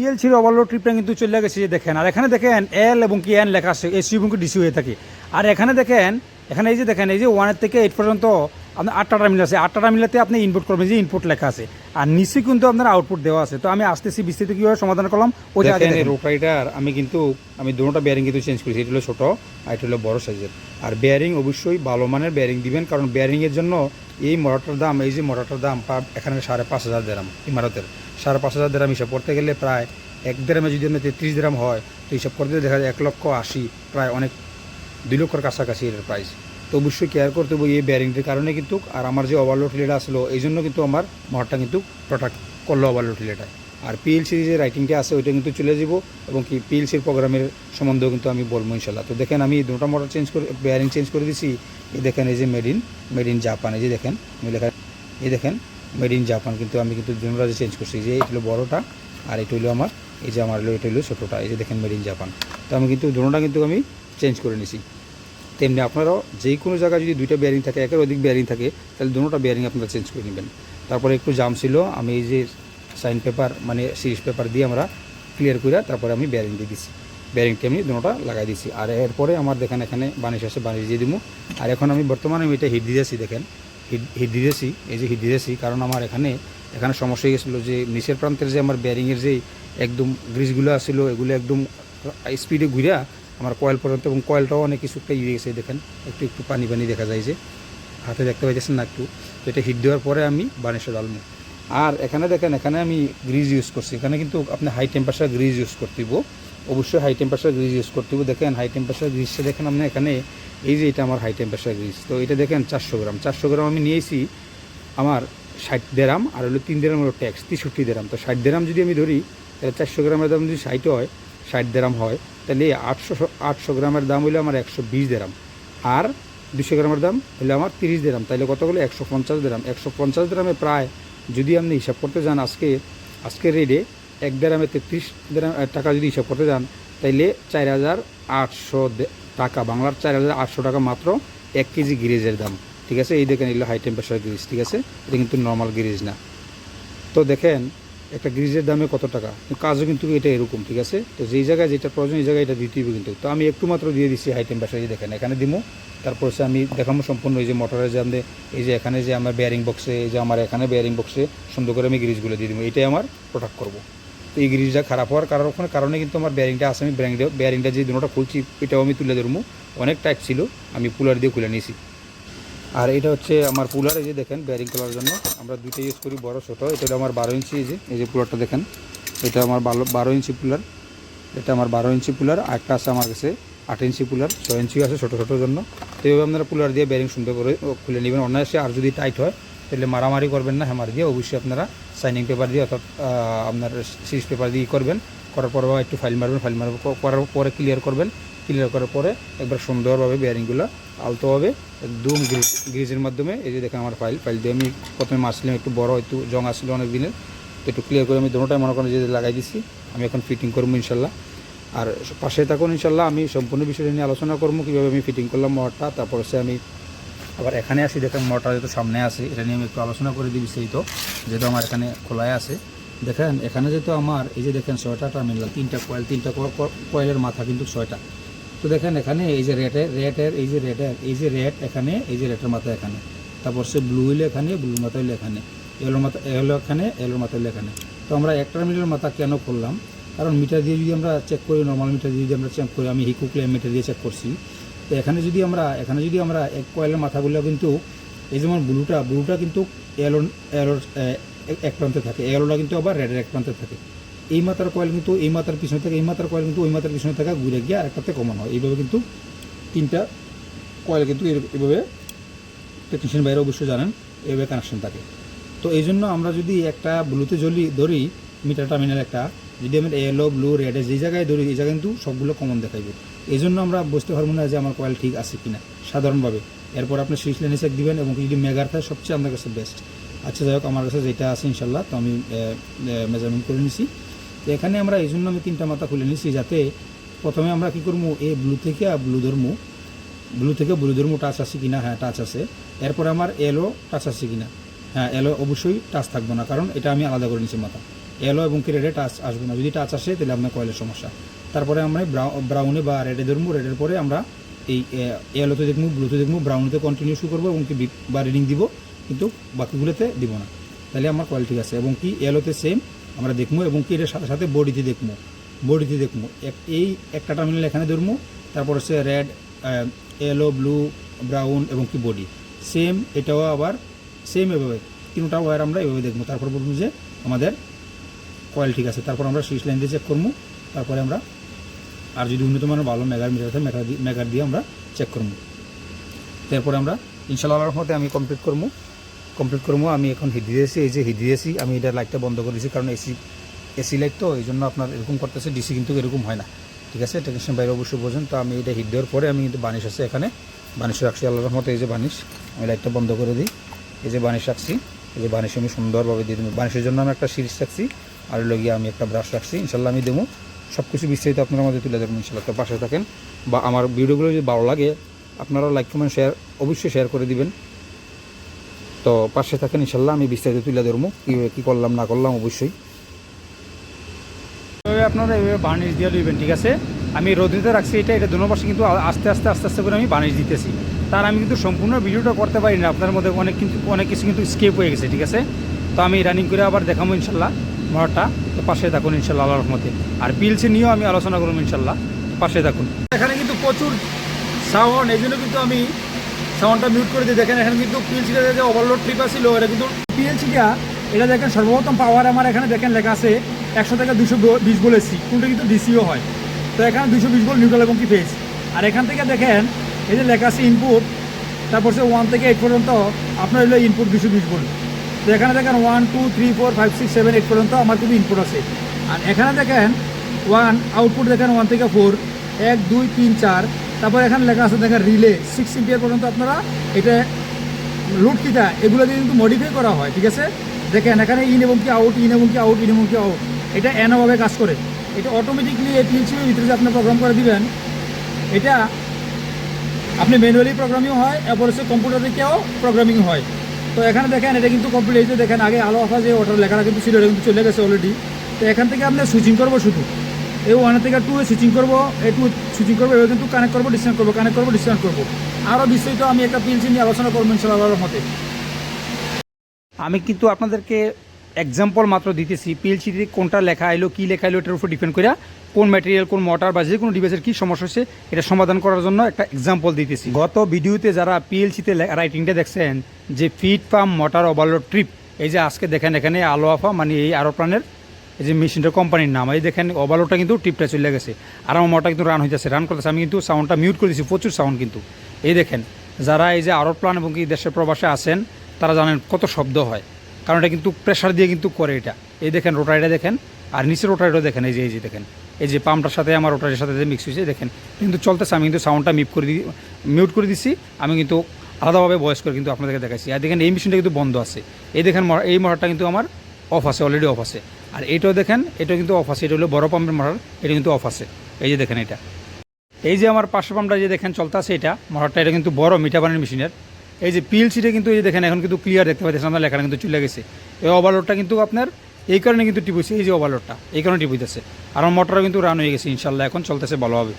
পিএলসির overload ট্রিপটা কিন্তু চলে গেছে যে দেখেন। আর এখানে দেখেন এল এবং কি এন লেখা আছে এসি এবং ডিসি হয়ে থাকে। আর এখানে দেখেন এখানে এই যে দেখেন এই যে ওয়ানের থেকে এইট পর্যন্ত আপনার আটটা টার্মিনাল আছে। আটটা টার্মিনালতে আপনি ইনপুট করবেন যে ইনপুট লেখা আছে। আর নিচে কিন্তু আপনার আউটপুট দেওয়া আছে। তো আমি আসতেছি বিস্তৃত কীভাবে সমাধান করলাম ওই। রোটারিটার আমি কিন্তু আমি দুটোটা বেয়ারিং কিন্তু চেঞ্জ করেছি। এটা হলো ছোটো আর এটা হলো বড় সাইজের আর বেয়ারিং অবশ্যই ভালো মানের বেয়ারিং দিবেন কারণ বেয়ারিংয়ের জন্য এই মোটরটার দাম, এই যে মোটরটার দাম এখানে সাড়ে পাঁচ হাজার দেরাম ইমারতের। সাড়ে পাঁচ হাজার দেরাম হিসাব করতে গেলে প্রায় এক দেরামে যদি আমি তেত্রিশ দেরাম হয়, তো হিসাব করতে দেখা যায় এক লক্ষ আশি, প্রায় অনেক দুই লক্ষর কাছাকাছি এর প্রাইস তো অবশ্যই কেয়ার করতে হবে এই ব্যারিংটির কারণে কিন্তু, আর আমার যে ওভারলোড রিলেটা আসলো, এই জন্য কিন্তু আমার মোটরটা কিন্তু প্রোডাক্ট করল ওভারলোড রিলেটায় আর পিএলসির যে রাইটিংটা আছে, ওইটা কিন্তু চলে যাব এবং কি পিএলসির প্রোগ্রামের সম্বন্ধেও কিন্তু আমি বলব ইনশাল্লাহ তো দেখেন, আমি দুটো মোটর চেঞ্জ করে বেয়ারিং চেঞ্জ করে দিছি। এই দেখেন, এই যে made in made in Japan এই যে দেখেন আমি লেখা এই দেখেন মেড ইন জাপান কিন্তু আমি কিন্তু দুটা যে চেঞ্জ করছি। যে এটা হলো বড়োটা, আর এটা হলো আমার, এই যে আমার হলো, এটা হলো ছোটোটা, এই যে দেখেন মেড ইন জাপান তো আমি কিন্তু দুটোটা কিন্তু আমি চেঞ্জ করে নিছি। তেমনি আপনারাও যে কোনো জায়গায় যদি দুইটা বেয়ারিং থাকে, একের অধিক বেয়ারিং থাকে, তাহলে দুটোটা বেয়ারিং আপনারা চেঞ্জ করে নেবেন। তারপরে একটু জাম ছিল, আমি এই যে সাইন পেপার মানে সিরিজ পেপার দিয়ে আমরা ক্লিয়ার করে তারপরে আমি বেয়ারিং দিয়ে দিছি। বেয়ারিংটি আমি দুটোটা লাগাই দিছি। আর এরপরে আমার দেখেন এখানে বানিশ আছে, বানিশ দিয়ে দিব আর এখন আমি বর্তমানে আমি এটা হিট দিয়েছি, দেখেন। হিট হিট দিয়েছি, এই যে হিট দিয়েছি, কারণ আমার এখানে এখানে সমস্যা হয়ে গেছিল যে নিচের প্রান্তের যে আমার বেয়ারিংয়ের যে একদম গ্রিজগুলো আসছিল, এগুলো একদম স্পিডে ঘুরে আমার কয়েল পর্যন্ত এবং কয়েলটাও অনেক কিছু একটা ইয়ে গেছে, দেখেন। একটু একটু পানি পানি দেখা যায় যে। হাতে দেখতে পাইতেছেন না একটু। এটা হিট দেওয়ার পরে আমি বানিশে ডালবো আর এখানে দেখেন, এখানে আমি গ্রিজ ইউজ করছি। এখানে কিন্তু আপনি হাই টেম্পারেচার গ্রিজ ইউজ করতে হইব। অবশ্যই হাই টেম্পারেচার গ্রিজ ইউজ করতে হইব। দেখেন হাই টেম্পারেচার গ্রিজটা দেখেন আপনি এখানে, এই যে এটা আমার হাই টেম্পারেচার গ্রিজ তো এটা দেখেন চারশো গ্রাম। চারশো গ্রাম আমি নিয়েছি আমার ষাট দেরাম আর হলো তিন দেরাম হলো ট্যাক্স তেষট্টি দেরাম। তো ষাট দেরাম যদি আমি ধরি, তাহলে চারশো গ্রামের দাম যদি ষাট হয়, ষাট দেরাম হয়, তাহলে আটশো আটশো গ্রামের দাম হলো আমার একশো বিশ দেরাম। আর দুশো গ্রামের দাম হলে আমার তিরিশ দেরাম। তাহলে কত হলো? একশো পঞ্চাশ দেরাম। একশো পঞ্চাশ দেরামে প্রায় যদি আপনি হিসাব করতে যান আজকে, আজকের রেডে এক দেড়ামে তেত্রিশ গ্রাম টাকা যদি হিসাব করতে যান, তাইলে চার হাজার আটশো টাকা, বাংলার চার হাজার আটশো টাকা মাত্র এক কেজি গিরিজের দাম। ঠিক আছে? এই দেখেন এগুলো হাই টেম্পারেচার গ্রিজ, ঠিক আছে? এটা কিন্তু নর্মাল গ্রিজ না। তো দেখেন একটা গ্রিজের দামে কত টাকা? কাজও কিন্তু এটা এরকম, ঠিক আছে? তো যেই জায়গায় যেটা প্রয়োজন, এই জায়গায় এটা দিতেই হবে কিন্তু। তো আমি একটু মাত্র দিয়ে দিচ্ছি হাই টেম্পারেচার দেখেন, এখানে দিমু। তারপর হচ্ছে আমি দেখাবো সম্পূর্ণ এই যে মোটরের আমাদের এই যে এখানে যে আমার বেয়ারিং বক্সে এই যে আমার এখানে বেয়ারিং বক্সে সুন্দর করে আমি গ্রিজগুলো দিয়ে দিব এটাই আমার প্রোটেক্ট করব। তো এই গ্রিজটা খারাপ হওয়ার কারণ কারণে কিন্তু আমার বেয়ারিংটা আছে, আমি বেয়ারিংটা বেয়ারিংটা যে দুটোটা খুলছি, এটাও আমি তুলে ধরবো অনেক টাইট ছিল, আমি পুলার দিয়ে খুলে নিয়েছি। আর এটা হচ্ছে আমার পুলার, এই যে দেখেন ব্যারিং করার জন্য। আমরা দুইটা ইউজ করি, বড়, ছোটো। এটা আমার বারো ইঞ্চি, এই যে এই যে পুলারটা দেখেন। এটা আমার বারো বারো ইঞ্চি পুলার। এটা আমার বারো ইঞ্চি পুলার, আর একটা আছে আমার কাছে আট ইঞ্চি পুলার। ছয় ইঞ্চি আছে ছোটো ছোটোর জন্য। তো এইভাবে আপনারা পুলার দিয়ে ব্যারিং সুন্দর করে খুলে নেবেন। অনায়াসে আর যদি টাইট হয়, তাহলে মারামারি করবেন না হ্যামার দিয়ে। অবশ্যই আপনারা সাইনিং পেপার দিয়ে, অর্থাৎ আপনার সিরিজ পেপার দিয়ে করবেন। করার পর একটু ফাইল মারবেন ফাইল মারার করার পরে ক্লিয়ার করবেন। ক্লিয়ার করার পরে একবার সুন্দরভাবে বেয়ারিংগুলো আলতোভাবে একদম গ্রিজ গ্রিজের মাধ্যমে, এই যে দেখেন আমার ফাইল ফাইল দিয়ে আমি প্রথমে মারছিলাম, একটু বড় একটু জং আসছিল অনেক দিনের তো একটু ক্লিয়ার করে আমি দুটোটাই মনে করেন যে লাগাই দিছি, আমি এখন ফিটিং করব ইনশাল্লাহ। আর পাশে থাকুন ইনশাল্লাহ, আমি সম্পূর্ণ বিষয়টা নিয়ে আলোচনা করব, কীভাবে আমি ফিটিং করলাম মোটরটা তারপর হচ্ছে আমি আবার এখানে আসি, দেখেন মোটর যেহেতু সামনে আছে, এটা নিয়ে আমি একটু আলোচনা করে দিই বিস্তারিত যেহেতু আমার এখানে খোলায় আছে। দেখেন, এখানে যেহেতু আমার, এই যে দেখেন ছয়টা টার্মিনাল তিনটা কয়েল তিনটা কয়েলের মাথা কিন্তু ছয়টা। তো দেখেন এখানে এই যে রেটের রেটের, এই যে রেটের, এই যে রেট এখানে, এই যে রেটের মাথা এখানে। তারপর সে ব্লু হইলে এখানে ব্লু মাথা হইলে এখানে এলোর মাথা এলো এখানে এলোর মাথা হইলে এখানে। তো আমরা এক টার্মিনালের মাথা কেন করলাম? কারণ মিটার দিয়ে যদি আমরা চেক করি নর্মাল মিটার দিয়ে যদি আমরা চেক করি, আমি হিকু ক্লেম মিটার দিয়ে চেক করছি। তো এখানে যদি আমরা, এখানে যদি আমরা এক কয়েলের মাথাগুলো কিন্তু, এই যেমন ব্লুটা ব্লুটা কিন্তু এলোর এলোর এক প্রান্তে থাকে। এলোটা কিন্তু আবার রেডের এক প্রান্তে থাকে। এই মাথার কয়েল কিন্তু, এই মাথার পিছনে থাকে, এই মাথার কয়েল কিন্তু, ওই মাথার পিছনে থাকা ঘুরে গিয়ে আরেকটাতে কমন হয়। এইভাবে কিন্তু তিনটা কয়েল কিন্তু এভাবে টেকনিশিয়ান বাইরে অবশ্যই জানেন, এভাবে কানেকশন থাকে। তো এই জন্য আমরা যদি একটা ব্লুতে জ্বলি, ধরি মিটার টার্মিনাল একটা, যদি আমরা এলো ব্লু রেডে যে জায়গায় ধরি, এই জায়গায় কিন্তু সবগুলো কমন দেখাইবে। এই জন্য আমরা বুঝতে পারব না যে আমার কয়েল ঠিক আছে কি না সাধারণভাবে। এরপর আপনি সুইচ লাইনে চেক দিবেন এবং যদি মেগার থাকে, সবচেয়ে আমার কাছে বেস্ট আচ্ছা যাই হোক, আমার কাছে যেটা আছে ইনশাল্লাহ তো আমি মেজারমেন্ট করে নিছি। তো এখানে আমরা এই জন্য আমি তিনটা মাথা খুলে নিছি যাতে প্রথমে আমরা কি করব এই ব্লু থেকে আর ব্লু ধরবো ব্লু থেকে ব্লু ধরবো টাচ আছে কিনা? হ্যাঁ টাচ আছে। এরপরে আমার এলো টাচ আছে কিনা? হ্যাঁ এলো অবশ্যই টাচ থাকব না, কারণ এটা আমি আলাদা করে নিছি মাথা। এলো এবং কি রেডে টাচ আসবে না। যদি টাচ আসে, তাহলে আপনার কয়েলের সমস্যা। তারপরে আমরা ব্রাউনে বা রেডে ধরবো রেডের পরে আমরা এই এলোতে দেখব ব্লুতে দেখব ব্রাউনেতে কন্টিনিউ শুরু করব এবং কি বা রিডিং দিব, কিন্তু বাকিগুলোতে দিব না। তাহলে আমার কয়েল ঠিক আছে। এবং কি এলোতে সেম আমরা দেখব এবং কি এটার সাথে সাথে বডিতে দেখব বডিতে দেখব এক- এই একটা টার্মিনাল এখানে ধরবো তারপর হচ্ছে রেড এলো ব্লু ব্রাউন এবং কি বডি সেম এটাও আবার সেম এভাবে, তিনটা ওয়ার আমরা এভাবে দেখব তারপর বলব যে আমাদের কয়েল ঠিক আছে। তারপর আমরা সুইচ লাইন দিয়ে চেক করব তারপরে আমরা আর যদি উন্নত মানের ভালো মেগার মিটার থাকে মেগার দিয়ে আমরা চেক করব তারপরে আমরা ইনশাল্লাহ মতে আমি কমপ্লিট করব কমপ্লিট করব আমি এখন হিট দিয়েছি, এই যে হিট দিয়েছি, আমি এটা লাইটটা বন্ধ করে দিয়েছি, কারণ এসি এসি লাইট তো, এই জন্য আপনার এরকম করতেছে ডিসি কিন্তু এরকম হয় না। ঠিক আছে? টেকনিশিয়ান বাইরে অবশ্যই বোঝেন, তো আমি এটা হিট দেওয়ার পরে আমি কিন্তু বানিশ আছে এখানে। বানিশ রাখছি আল্লাহর মতো এই যে বানিশ, আমি লাইটটা বন্ধ করে দিই। এই যে বানিশ রাখছি, এই যে বানিশ আমি সুন্দরভাবে দিয়ে দেবো। বানিশের জন্য আমি একটা সিরিজ রাখছি, আর লগিয়ে আমি একটা ব্রাশ রাখছি ইনশাল্লাহ আমি দেবো। সব কিছু বিস্তারিত আপনারা আমাদের তুলে ধরবেন ইনশাল্লাহ তো পাশে থাকেন, বা আমার ভিডিওগুলো যদি ভালো লাগে আপনারা লাইক কমেন্ট শেয়ার অবশ্যই শেয়ার করে দিবেন। তো পাশে থাকেন ইনশাল্লাহ আমি বিস্তারিত তুলে ধরবো। কীভাবে কী করলাম না করলাম অবশ্যই। এভাবে আপনারা এভাবে বার্নিশ দিয়ে দিবেন ঠিক আছে? আমি রোদ্রিতে রাখছি এটা এটা দুনো পাশে কিন্তু আস্তে আস্তে আস্তে আস্তে করে আমি বার্নিশ দিতেছি। তার আমি কিন্তু সম্পূর্ণ ভিডিওটা করতে পারি না আপনার মধ্যে অনেক কিন্তু অনেক কিছু কিন্তু স্কেপ হয়ে গেছে ঠিক আছে? তো আমি রানিং করে আবার দেখাবো ইনশাল্লাহ মরাটা তো পাশে থাকুন ইনশাল্লাহ আল্লাহর রহমতে। আর পিলসি নিয়েও আমি আলোচনা করব ইনশাল্লাহ। পাশে থাকুন। এখানে কিন্তু প্রচুর সাউন্ড এই জন্য কিন্তু আমি সাউন্ডটা মিউট করে দিয়ে দেখেন, এখানে কিন্তু পিএলসিটা যে ওভারলোড ট্রিপ আছিল এটা কিন্তু পিএলসিটা এটা দেখেন, সর্বপ্রথম পাওয়ার আমার এখানে দেখেন লেখা আছে, একশো থেকে দুশো বিশ বলেছি কোনটা কিন্তু ডিসিও হয়। তো এখানে দুশো বিশ বল নিউট্রাল এবং কি ফেজ আর এখান থেকে দেখেন, এই যে লেখা আছে ইনপুট তারপর সে ওয়ান থেকে এইট পর্যন্ত, আপনার হলো ইনপুট দুশো বিশ বল। তো এখানে দেখেন one two three four five six seven eight পর্যন্ত আমার কিন্তু ইনপুট আছে। আর এখানে দেখেন ওয়ান আউটপুট দেখেন ওয়ান থেকে ফোর এক, দুই, তিন, চার তারপর এখানে লেখা আছে, দেখেন রিলে সিক্স এম্পিয়ার পর্যন্ত আপনারা এটা লোড কিটা এগুলো দিয়ে কিন্তু মডিফাই করা হয়, ঠিক আছে? দেখেন, এখানে ইন এবং কি আউট ইন এবং কি আউট ইন এবং কি আউট এটা এনভাবে কাজ করে। এটা অটোমেটিকলি এই পিএলসির ভিতরে যে আপনি প্রোগ্রাম করে দিবেন, এটা আপনি ম্যানুয়ালি প্রোগ্রামিং হয়, এরপর হচ্ছে কম্পিউটার থেকেও প্রোগ্রামিং হয়। তো এখানে দেখেন, এটা কিন্তু কমপ্লিট হয়েছে। দেখেন, আগে আলো আফা যে ওটার লেখাটা কিন্তু ছিল, এটা কিন্তু চলে গেছে অলরেডি তো এখান থেকে আপনি সুইচিং করব শুধু। এই ওয়ান থেকে টু সুইচিং করব, এই টু সুইচিং করব, এবার কিন্তু কানেক্ট করব ডিসকানেক্ট করব কানেক্ট করব ডিসকানেক্ট করব। আরও বিস্তারিত আমি একটা পিএলসি নিয়ে আলোচনা করব ইনশাআল্লাহর মতে আমি কিন্তু আপনাদেরকে এক্সাম্পল মাত্র দিতেছি পিএলসিতে কোনটা লেখা এলো কী লেখা এলো এটার উপর ডিপেন্ড করে কোন ম্যাটেরিয়াল কোন মোটর বা যে কোনো ডিভাইসের কী সমস্যা হচ্ছে এটা সমাধান করার জন্য একটা এক্সাম্পল দিতেছি। গত ভিডিওতে যারা পিএলসিতে রাইটিংটা দেখছেন, যে fit pump motor overload trip এই যে আজকে দেখেন এখানে আলো আফা মানে এই আরোপ্রাণের এই যে মেশিনটার কোম্পানির নাম, এই দেখেন ওভারলোডটা কিন্তু টিপটা চলে গেছে। আর আমার মোটর কিন্তু রান হইতেছে রান করতেছে। আমি কিন্তু সাউন্ডটা মিউট করে দিচ্ছি প্রচুর সাউন্ড কিন্তু। এই দেখেন, যারা এই যে আরোপ্লান এবং কি দেশের প্রবাসে আছেন, তারা জানেন কত শব্দ হয়। কারণ এটা কিন্তু প্রেশার দিয়ে কিন্তু করে এটা। এই দেখেন রোটারিটা দেখেন, আর নিচের রোটারিটা দেখেন, এই যে এই যে দেখেন। এই যে পাম্পটার সাথে, আমার রোটারির সাথে যে মিক্স হয়েছে দেখেন। কিন্তু চলতেছে, আমি কিন্তু সাউন্ডটা মিউট করে দিই মিউট করে দিচ্ছি আমি কিন্তু আলাদাভাবে ভয়েস করে কিন্তু আপনাদেরকে দেখাচ্ছি আর দেখেন, এই মেশিনটা কিন্তু বন্ধ আছে। এই দেখেন, এই মোটরটা কিন্তু আমার অফ আছে অলরেডি অফ আছে। আর এটাও দেখেন এটা কিন্তু অফ আছে, এটা হলো বড় পাম্পের মোটর এটা কিন্তু অফ আছে। এই যে দেখেন এটা। এই যে আমার পাশের পাম্পটা যে দেখেন চলতেছে এটা মোটরটা এটা কিন্তু বড় মিঠা মেশিনের। এই যে পিএলসিটা কিন্তু এই যে দেখেন, এখন কিন্তু ক্লিয়ার দেখতে পাচ্ছেন, আপনার লেখাটা কিন্তু চলে গেছে। এই ওভারলোডটা কিন্তু আপনার এই কারণে কিন্তু টিপুছে এই যে ওভারলোডটা এই কারণে টিপুতেছে আর আমার মোটরটা কিন্তু রান হয়ে গেছে ইনশাল্লাহ এখন চলতেছে ভালোভাবে।